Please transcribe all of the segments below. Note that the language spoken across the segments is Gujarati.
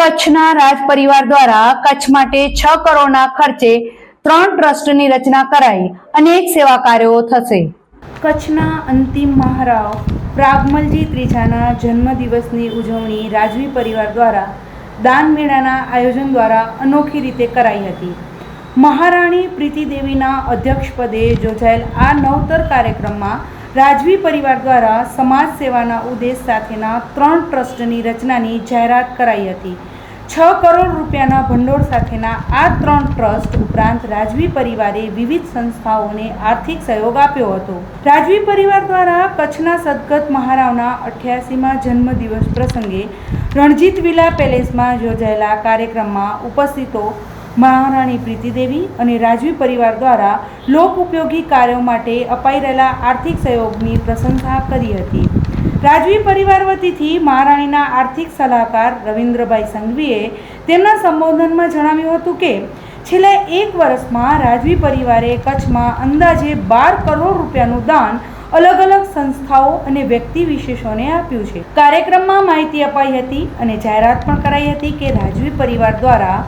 કચ્છના રાજ પરિવાર દ્વારા કચ્છ માટે છ કરોડના ખર્ચે ત્રણ ટ્રસ્ટની રચના કરાઈ અનેક સેવા કાર્યો થશે. કચ્છના અંતિમ મહારાવ પ્રાગમલજી ત્રીજાના જન્મદિવસની ઉજવણી રાજવી પરિવાર દ્વારા દાન મેળાના આયોજન દ્વારા અનોખી રીતે કરાઈ હતી. મહારાણી પ્રીતિદેવીના અધ્યક્ષપદે યોજાયેલ આ નવતર કાર્યક્રમમાં રાજવી પરિવાર દ્વારા સમાજ સેવાના ઉદ્દેશ સાથેના ત્રણ ટ્રસ્ટની રચનાની જાહેરાત કરાઈ હતી. છ કરોડ રૂપિયાના ભંડોળ સાથેના આ ત્રણ ટ્રસ્ટ ઉપરાંત રાજવી પરિવારે વિવિધ સંસ્થાઓને આર્થિક સહયોગ આપ્યો હતો. રાજવી પરિવાર દ્વારા કચ્છના સદગત મહારાવના અઠ્યાસીમાં જન્મદિવસ પ્રસંગે રણજીત વિલા પેલેસમાં યોજાયેલા કાર્યક્રમમાં ઉપસ્થિતો મહારાણી પ્રીતિદેવી અને રાજવી પરિવાર દ્વારા લોક ઉપયોગી કાર્યો માટે અપાઈ રહેલા આર્થિક સહયોગની પ્રશંસા કરી હતી. રાજવી પરિવાર વતીથી મહારાણીના આર્થિક સલાહકાર રવિન્દ્રભાઈ સંઘવીએ તેમના સંબોધનમાં જણાવ્યું હતું કે, છેલ્લા એક વર્ષમાં રાજવી પરિવારે કચ્છમાં અંદાજે બાર કરોડ રૂપિયાનું દાન અલગ અલગ સંસ્થાઓ અને વ્યક્તિ વિશેષોને આપ્યું છે. કાર્યક્રમમાં માહિતી અપાઈ હતી અને જાહેરાત પણ કરાઈ હતી કે રાજવી પરિવાર દ્વારા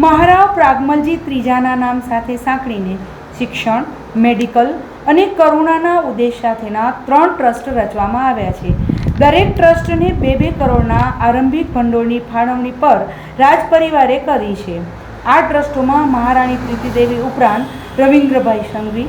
મહારાવ પ્રાગમલજી ત્રીજાના નામ સાથે સાંકળીને શિક્ષણ, મેડિકલ અને કરુણાના ઉદ્દેશ સાથેના ત્રણ ટ્રસ્ટ રચવામાં આવ્યા છે. દરેક ટ્રસ્ટને બે બે કરોડના આરંભિક ભંડોળની ફાળવણી પર રાજ પરિવારે કરી છે. આ ટ્રસ્ટોમાં મહારાણી પ્રીતિદેવી ઉપરાંત રવિન્દ્રભાઈ સંઘવી,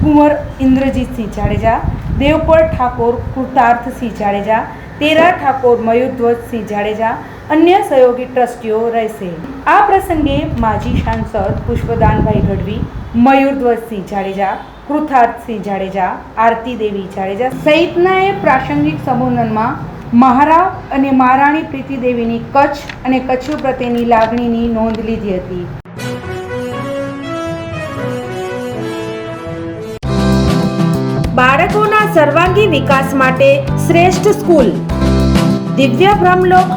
કુંવર ઇન્દ્રજીતસિંહ જાડેજા, દેવપર ઠાકોર કૃતાર્થસિંહ જાડેજા, તેરા ઠાકોર મયુરધ્વજસિંહ જાડેજા અન્ય સહયોગી ટ્રસ્ટીઓ રહેશે. આ પ્રસંગે માજી સાંસદ પુષ્પદાનભાઈ ગઢવી, મયુરધ્વજસિંહ જાડેજા, કૃથાર્થસિંહ જાડેજા આરતી દેવી જાડેજા સહિતનાએ પ્રાસંગિક સંબોધનમાં મહારા અને મહારાણી પ્રીતિદેવીની કચ્છ અને કચ્છ પ્રત્યેની લાગણીની નોંધ લીધી હતી. બાળકોના સર્વાંગી વિકાસ માટે શ્રેષ્ઠ સ્કૂલ. દિવ્ય Brahmlok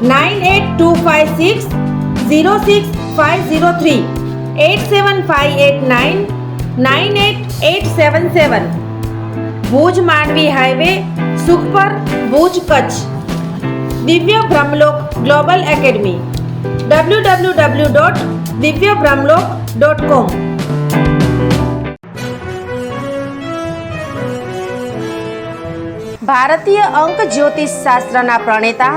nine eight two five six zero six five zero three eight seven five eight nine nine eight eight seven seven Bhuj Mandvi highway Sukhpar Bhuj Kutch Divya Brahmlok global academy W W W dot Divya Brahmlok dot કોમ ભારતીય અંક જ્યોતિષ શાસ્ત્રના પ્રણેતા